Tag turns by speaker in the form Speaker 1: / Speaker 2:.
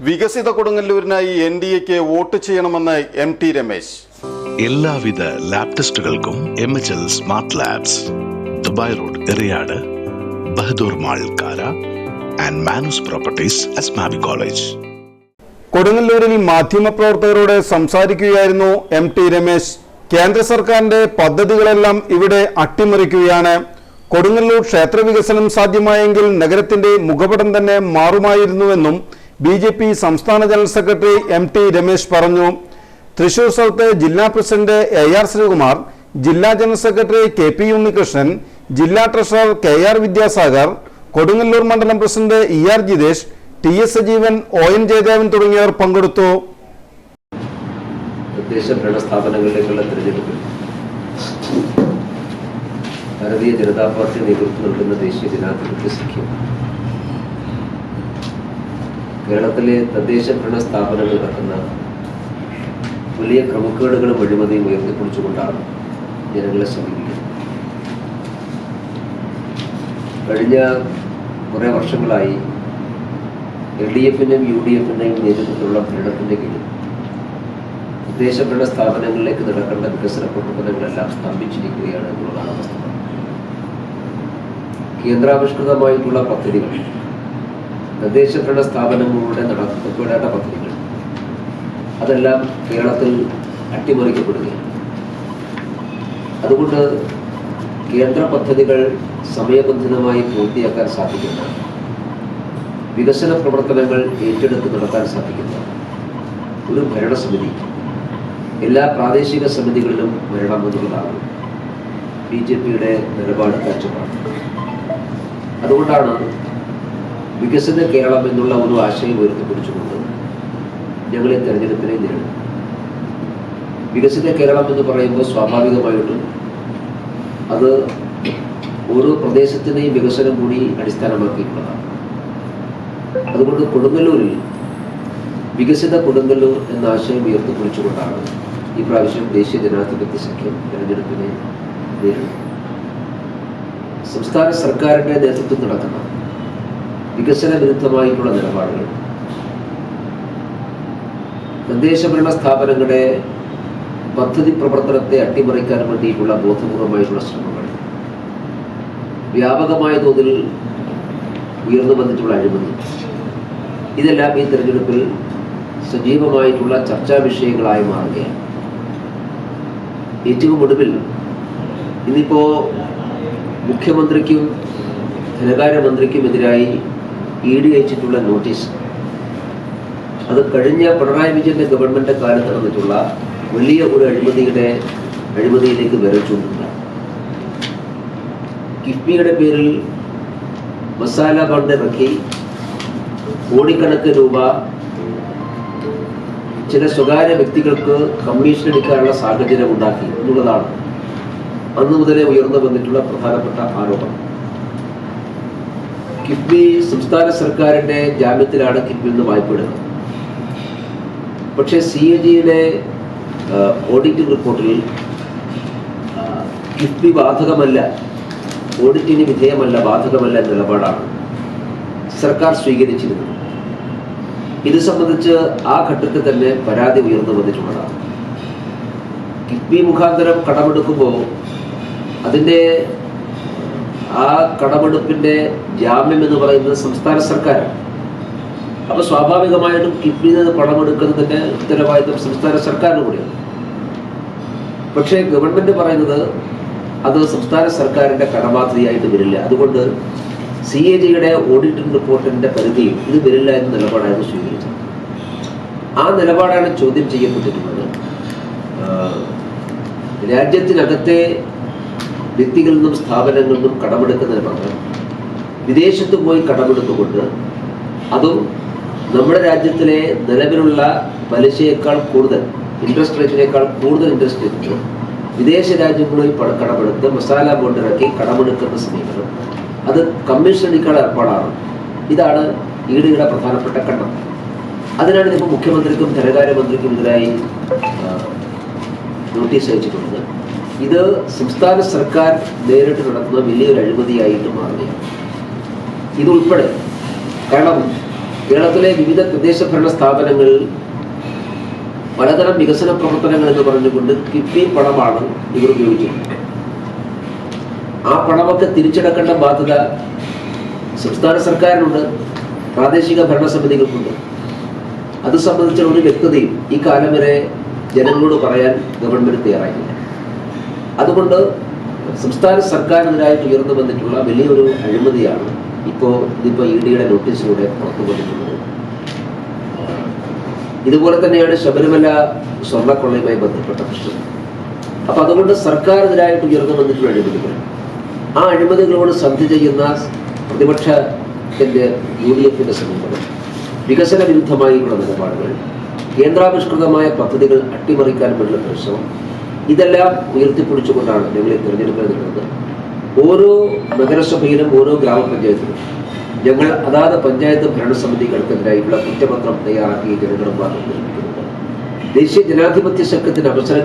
Speaker 1: വികസിത കൊടുങ്ങല്ലൂരിനായി N D എക്ക് വോട്ട് ചെയ്യണമെന്ന് എം ടി രമേശ്.
Speaker 2: എല്ലാവിധ lab ടെസ്റ്റുകൾക്കും M H L smart labs Dubai road Eriyad Bahadur mall Kara and Manus properties Asmabi college.
Speaker 1: കൊടുങ്ങല്ലൂരിൽ മാധ്യമപ്രവർത്തകരോട് സംസാരിക്കുകയായിരുന്നു എം ടി രമേശ്. കേന്ദ്ര സർക്കാരിന്റെ പദ്ധതികളെല്ലാം ഇവിടെ അട്ടിമറിക്കുകയാണ്. കൊടുങ്ങല്ലൂർ ക്ഷേത്ര വികസനം സാധ്യമായെങ്കിൽ നഗരത്തിന്റെ മുഖപടം തന്നെ മാറുമായിരുന്നുവെന്നും ബി ജെ പി സംസ്ഥാന general secretary M T Ramesh പറഞ്ഞു. തൃശൂർ സൗത്ത് ജില്ലാ പ്രസിഡന്റ് എ ആർ ശ്രീകുമാർ ജില്ലാ general secretary K P Unnikrishnan ജില്ലാ treasurer K R Vidyasagar Kodungallur മണ്ഡലം president E R Jitesh T S Sajeevan O N Jayadevan തുടങ്ങിയവർ പങ്കെടുത്തു.
Speaker 3: ഭരണ Bharatiya Janata party നേതൃത്വം നൽകുന്ന ദേശീയ ജനാധിപത്യ സഖ്യം. കേരളത്തിലെ തദ്ദേശ ഭരണ സ്ഥാപനങ്ങൾ നടക്കുന്ന വലിയ ക്രമക്കേടുകളും അഴിമതിയും ഉയർത്തിപ്പിടിച്ചുകൊണ്ടാണ് ജനങ്ങളെ സമീപിക്കുന്നത് കഴിഞ്ഞ കുറേ വർഷങ്ങളായി എൽ ഡി എഫിന്റെയും യു ഡി എഫിന്റെയും നേതൃത്വത്തിലുള്ള ഭരണത്തിന്റെ കീഴിൽ തദ്ദേശ ഭരണ സ്ഥാപനങ്ങളിലേക്ക് നടക്കേണ്ട വികസന പ്രവർത്തനങ്ങളെല്ലാം സ്തംഭിച്ചിരിക്കുകയാണ് എന്നുള്ളതാണ് വസ്തുത. കേന്ദ്രാവിഷ്കൃതമായിട്ടുള്ള പദ്ധതികൾ തദ്ദേശഭരണ സ്ഥാപനങ്ങളുടെ നടത്തപ്പെടേണ്ട പദ്ധതികൾ. അതെല്ലാം കേരളത്തിൽ അട്ടിമറിക്കപ്പെടുകയാണ്. അതുകൊണ്ട് കേന്ദ്ര പദ്ധതികൾ സമയബന്ധിതമായി പൂർത്തിയാക്കാൻ സാധിക്കുന്ന വികസന പ്രവർത്തനങ്ങൾ ഏറ്റെടുത്ത് നടത്താൻ സാധിക്കുന്ന ഒരു ഭരണസമിതി എല്ലാ പ്രാദേശിക സമിതികളിലും വരണമെന്നുള്ളതാണ് ബി ജെ പിയുടെ നിലപാട് കാഴ്ചപ്പാട്. അതുകൊണ്ടാണ് വികസിത കേരളം എന്നുള്ള ഒരു ആശയം ഉയർത്തിപ്പിടിച്ചുകൊണ്ട് ഞങ്ങളെ തെരഞ്ഞെടുപ്പിനെ നേരിടും. വികസിത കേരളം എന്ന് പറയുമ്പോൾ സ്വാഭാവികമായിട്ടും അത് ഓരോ പ്രദേശത്തിനെയും വികസനം കൂടി അടിസ്ഥാനമാക്കിയിട്ടുള്ളതാണ്. അതുകൊണ്ട് കൊടുങ്ങല്ലൂരിൽ വികസിത കൊടുങ്ങല്ലൂർ എന്ന ആശയം ഉയർത്തിപ്പിടിച്ചുകൊണ്ടാണ് ഈ പ്രാവശ്യം ദേശീയ ജനാധിപത്യ സഖ്യം തെരഞ്ഞെടുപ്പിനെ നേരിടുന്നത്. സംസ്ഥാന സർക്കാരിന്റെ നേതൃത്വം നടക്കുന്ന വികസന വിരുദ്ധമായിട്ടുള്ള നിലപാടുകൾ. തദ്ദേശഭരണ സ്ഥാപനങ്ങളുടെ പദ്ധതി പ്രവർത്തനത്തെ അട്ടിമറിക്കാൻ വേണ്ടിയിട്ടുള്ള ബോധപൂർവമായിട്ടുള്ള ശ്രമങ്ങൾ. വ്യാപകമായ തോതിൽ ഉയർന്നു വന്നിട്ടുള്ള അഴിമതി. ഇതെല്ലാം ഈ തെരഞ്ഞെടുപ്പിൽ സജീവമായിട്ടുള്ള ചർച്ചാ വിഷയങ്ങളായി മാറുകയാണ്. ഏറ്റവും ഒടുവിൽ ഇന്നിപ്പോ മുഖ്യമന്ത്രിക്കും ധനകാര്യമന്ത്രിക്കുമെതിരായി ഇ ഡി അയച്ചിട്ടുള്ള നോട്ടീസ് അത് കഴിഞ്ഞ പിണറായി വിജയന്റെ ഗവൺമെന്റ് കാലത്ത് നടന്നിട്ടുള്ള വലിയ ഒരു അഴിമതിയുടെ അഴിമതിയിലേക്ക് വരച്ചുകൊണ്ടിരുന്ന കിഫ്ബിയുടെ പേരിൽ മസാല ബണ്ട് ഇറക്കി കോടിക്കണക്കിന് രൂപ ചില സ്വകാര്യ വ്യക്തികൾക്ക് കമ്മീഷൻ എടുക്കാനുള്ള സാഹചര്യം ഉണ്ടാക്കി എന്നുള്ളതാണ് അന്ന് മുതലേ ഉയർന്നു വന്നിട്ടുള്ള പ്രധാനപ്പെട്ട ആരോപണം. കിഫ്ബി സംസ്ഥാന സർക്കാരിന്റെ ജാമ്യത്തിലാണ് കിഫ്ബിൽ നിന്ന് വായ്പ എടുക്കുന്നത് പക്ഷേ സി എ ജിയുടെ ഓഡിറ്റിംഗ് റിപ്പോർട്ടിൽ കിഫ്ബി ബാധകമല്ല ഓഡിറ്റിന് വിധേയമല്ല ബാധകമല്ല എന്ന നിലപാടാണ് സർക്കാർ സ്വീകരിച്ചിരുന്നത്. ഇത് സംബന്ധിച്ച് ആ ഘട്ടത്തിൽ തന്നെ പരാതി ഉയർന്നു വന്നിട്ടുള്ളതാണ് കിഫ്ബി മുഖാന്തരം കടമെടുക്കുമ്പോൾ അതിന്റെ ആ കടമെടുപ്പിന്റെ ജാമ്യം എന്ന് പറയുന്നത് സംസ്ഥാന സർക്കാരാണ്. അപ്പൊ സ്വാഭാവികമായിട്ടും കിഫ്ബിയിൽ നിന്ന് പണമെടുക്കുന്നതിന്റെ ഉത്തരവാദിത്വം സംസ്ഥാന സർക്കാരിന് കൂടിയാണ്. പക്ഷേ ഗവൺമെന്റ് പറയുന്നത് അത് സംസ്ഥാന സർക്കാരിന്റെ കടബാധ്യതയായിട്ട് വരില്ല. അതുകൊണ്ട് സി എ ജിയുടെ ഓഡിറ്റിംഗ് റിപ്പോർട്ടിന്റെ പരിധിയിൽ ഇത് വരില്ല എന്ന നിലപാടായിരുന്നു സ്വീകരിച്ചത്. ആ നിലപാടാണ് ചോദ്യം ചെയ്യപ്പെട്ടിട്ടുള്ളത്. ആഹ് രാജ്യത്തിനകത്തെ വ്യക്തികളിൽ നിന്നും സ്ഥാപനങ്ങളിൽ നിന്നും കടമെടുക്കുന്നതിന് പകരം വിദേശത്ത് പോയി കടമെടുത്തുകൊണ്ട് അതും നമ്മുടെ രാജ്യത്തിലെ നിലവിലുള്ള പലിശയേക്കാൾ കൂടുതൽ ഇൻട്രസ്റ്റ് റേറ്റിനേക്കാൾ കൂടുതൽ ഇൻട്രസ്റ്റ് റേറ്റ് വിദേശ രാജ്യങ്ങളിൽ കടമെടുത്ത് മസാല ബോണ്ട് ഇറക്കി കടമെടുക്കുന്ന സമീപനം അത് കമ്മീഷൻ അടിക്കാനുള്ള ഏർപ്പാടാണ്. ഇതാണ് ഈടുകളുടെ പ്രധാനപ്പെട്ട കണ്ണം അതിനാണ് ഇപ്പോൾ മുഖ്യമന്ത്രിക്കും ധനകാര്യമന്ത്രിക്കും എതിരായി നോട്ടീസ് അയച്ചിട്ടുള്ളത്. ഇത് സംസ്ഥാന സർക്കാർ നേരിട്ട് നടത്തുന്ന വലിയൊരു അഴിമതിയായിട്ട് മാറുകയാണ്. ഇതുൾപ്പെടെ കാരണം കേരളത്തിലെ വിവിധ തദ്ദേശ ഭരണ സ്ഥാപനങ്ങളിൽ പലതരം വികസന പ്രവർത്തനങ്ങൾ എന്ന് പറഞ്ഞുകൊണ്ട് കിഫ്ബി പണമാണ് ഇവർ ഉപയോഗിച്ചത് ആ പണമൊക്കെ തിരിച്ചടക്കേണ്ട ബാധ്യത സംസ്ഥാന സർക്കാരിനുണ്ട് പ്രാദേശിക ഭരണസമിതികൾക്കുണ്ട്. അത് സംബന്ധിച്ച ഒരു വ്യക്തതയും ഈ കാലം വരെ ജനങ്ങളോട് പറയാൻ ഗവൺമെന്റ് തയ്യാറായില്ല അതുകൊണ്ട് സംസ്ഥാന സർക്കാരിനെതിരായിട്ട് ഉയർന്നു വന്നിട്ടുള്ള വലിയൊരു അഴിമതിയാണ് ഇപ്പോൾ ഇതിപ്പോൾ ഇ ഡിയുടെ നോട്ടീസിലൂടെ പുറത്തു വന്നിട്ടുള്ളത്. ഇതുപോലെ തന്നെയാണ് ശബരിമല സ്വർണക്കൊള്ളയുമായി ബന്ധപ്പെട്ട പ്രശ്നം. അപ്പൊ അതുകൊണ്ട് സർക്കാരിനെതിരായിട്ട് ഉയർന്നു വന്നിട്ടുള്ള അഴിമതികൾ. ആ അഴിമതികളോട് സന്ധി ചെയ്യുന്ന പ്രതിപക്ഷത്തിന്റെ യു ഡി എഫിന്റെ സമീപനം വികസന വിരുദ്ധമായുള്ള നിലപാടുകൾ കേന്ദ്രാവിഷ്കൃതമായ പദ്ധതികൾ അട്ടിമറിക്കാൻ വേണ്ട പരിശ്രമം ഇതെല്ലാം ഉയർത്തിപ്പിടിച്ചുകൊണ്ടാണ് ഞങ്ങൾ ഈ തിരഞ്ഞെടുപ്പ് നടത്തുന്നത് ഓരോ നഗരസഭയിലും ഓരോ ഗ്രാമപഞ്ചായത്തിലും ഞങ്ങൾ അതാത് പഞ്ചായത്ത് ഭരണസമിതികൾക്കെതിരായിട്ടുള്ള കുറ്റപത്രം തയ്യാറാക്കി ജനങ്ങളും ദേശീയ ജനാധിപത്യ സംഘത്തിന്റെ അവസരം